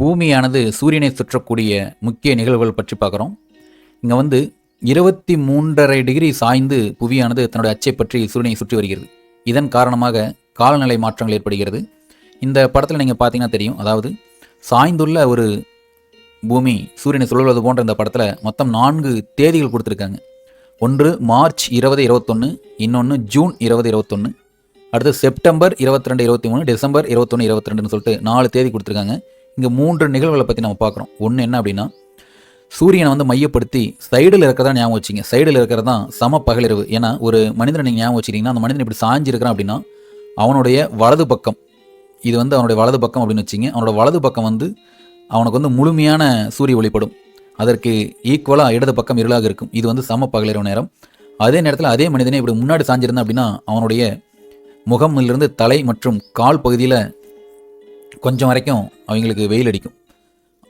பூமியானது சூரியனை சுற்றக்கூடிய முக்கிய நிகழ்வுகள் பற்றி பார்க்குறோம். இங்கே வந்து இருபத்தி மூன்றரை டிகிரி சாய்ந்து புவியானது தன்னுடைய அச்சை பற்றி சூரியனை சுற்றி வருகிறது. இதன் காரணமாக காலநிலை மாற்றங்கள் ஏற்படுகிறது. இந்த படத்தில் நீங்கள் பார்த்தீங்கன்னா தெரியும். அதாவது சாய்ந்துள்ள ஒரு பூமி சூரியனை சுழல்வது போன்ற இந்த படத்தில் மொத்தம் நான்கு தேதிகள் கொடுத்துருக்காங்க. ஒன்று மார்ச் இருபது இருபத்தொன்று இன்னொன்று ஜூன் இருபது இருபத்தொன்று அடுத்து செப்டம்பர் இருபத்தி ரெண்டு இருபத்தி மூணு டிசம்பர் இருபத்தொன்று இருபத்தி ரெண்டுன்னு சொல்லிட்டு நாலு தேதி கொடுத்துருக்காங்க. இங்கே மூன்று நிகழ்வுகளை பற்றி நம்ம பார்க்குறோம். ஒன்று என்ன அப்படின்னா சூரியனை வந்து மையப்படுத்தி சைடில் இருக்கிறதா ஞாபகம் வச்சிங்க. சைடில் இருக்கிறது தான் சம பகலிரவு. ஏன்னா ஒரு மனிதனை நீங்கள் ஞாபகம் வச்சிட்டிங்கன்னா அந்த மனிதன் இப்படி சாஞ்சிருக்கிறான் அப்படின்னா அவனுடைய வலது பக்கம் இது வந்து அவனுடைய வலது பக்கம் அப்படின்னு வச்சிங்க. அவனோட வலது பக்கம் வந்து அவனுக்கு வந்து முழுமையான சூரிய ஒளிப்படும். அதற்கு ஈக்குவலாக இடது பக்கம் இருளாக இருக்கும். இது வந்து சம பகலிரவு நேரம். அதே நேரத்தில் அதே மனிதனே இப்படி முன்னாடி சாஞ்சிருந்தான் அப்படின்னா அவனுடைய முகமிலிருந்து தலை மற்றும் கால் பகுதியில் கொஞ்சம் வரைக்கும் அவங்களுக்கு வெயில் அடிக்கும்.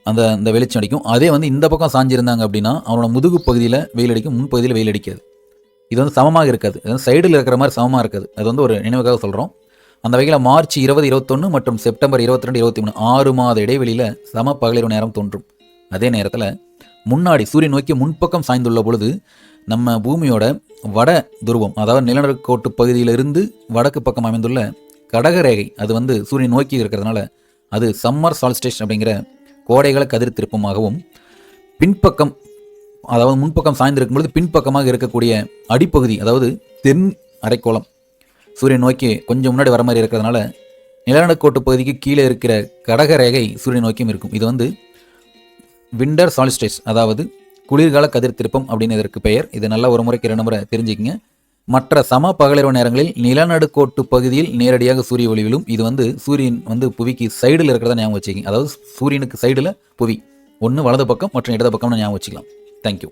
அந்த அந்த வெளிச்சம் அடிக்கும். அதே வந்து இந்த பக்கம் சாஞ்சிருந்தாங்க அப்படின்னா அவனோட முதுகு பகுதியில் வெயில் அடிக்கும். முன்பகுதியில் வெயில் அடிக்காது. இது வந்து சமமாக இருக்காது. இது வந்து சைடில் இருக்கிற மாதிரி சமமாக இருக்காது. அது வந்து ஒரு நினைவுக்காக சொல்கிறோம் அந்த வகையில் மார்ச் இருபது இருபத்தொன்று மற்றும் செப்டம்பர் இருபத்தி ரெண்டு இருபத்தி மூணு ஆறு மாத இடைவெளியில் சம பகலிரவு நேரம் தோன்றும். அதே நேரத்தில் முன்னாடி சூரியன் நோக்கி முன்பக்கம் சாய்ந்துள்ள பொழுது நம்ம பூமியோட வட துருவம் அதாவது நிலநடுக்கோட்டு பகுதியிலிருந்து வடக்கு பக்கம் அமைந்துள்ள கடகரேகை அது வந்து சூரியன் நோக்கி இருக்கிறதுனால அது சம்மர் சால்ஸ்டேஷன் அப்படிங்கிற கோடைகால கதிர் திருப்பமாகவும் பின்பக்கம் அதாவது முன்பக்கம் சாய்ந்திருக்கும் பொழுது பின்பக்கமாக இருக்கக்கூடிய அடிப்பகுதி அதாவது தென் அரைக்கோளம் சூரியன் நோக்கி கொஞ்சம் முன்னாடி வர மாதிரி இருக்கிறதுனால நிலநடுக்கோட்டு பகுதிக்கு கீழே இருக்கிற கடகரேகை சூரியன் நோக்கியும் இருக்கும். இது வந்து விண்டர் சாலிஸ்டேஸ் அதாவது குளிர்கால கதிர் திருப்பம் அப்படின்னு இதற்கு பெயர். இது நல்லா ஒரு முறைக்கு இரண்டு முறை தெரிஞ்சுக்கிங்க. மற்ற சம பகலிரவு நேரங்களில் நிலநடுக்கோட்டு பகுதியில் நேரடியாக சூரிய ஒளி விழும் இது வந்து சூரியன் வந்து புவிக்கு சைடில் இருக்கிறதா ஞாபகம் வச்சுக்கிங்க. அதாவது சூரியனுக்கு சைடில் புவி. ஒன்று வலது பக்கம் மற்றும் இடது பக்கம்னு ஞாபகம் வச்சுக்கலாம். தேங்க்யூ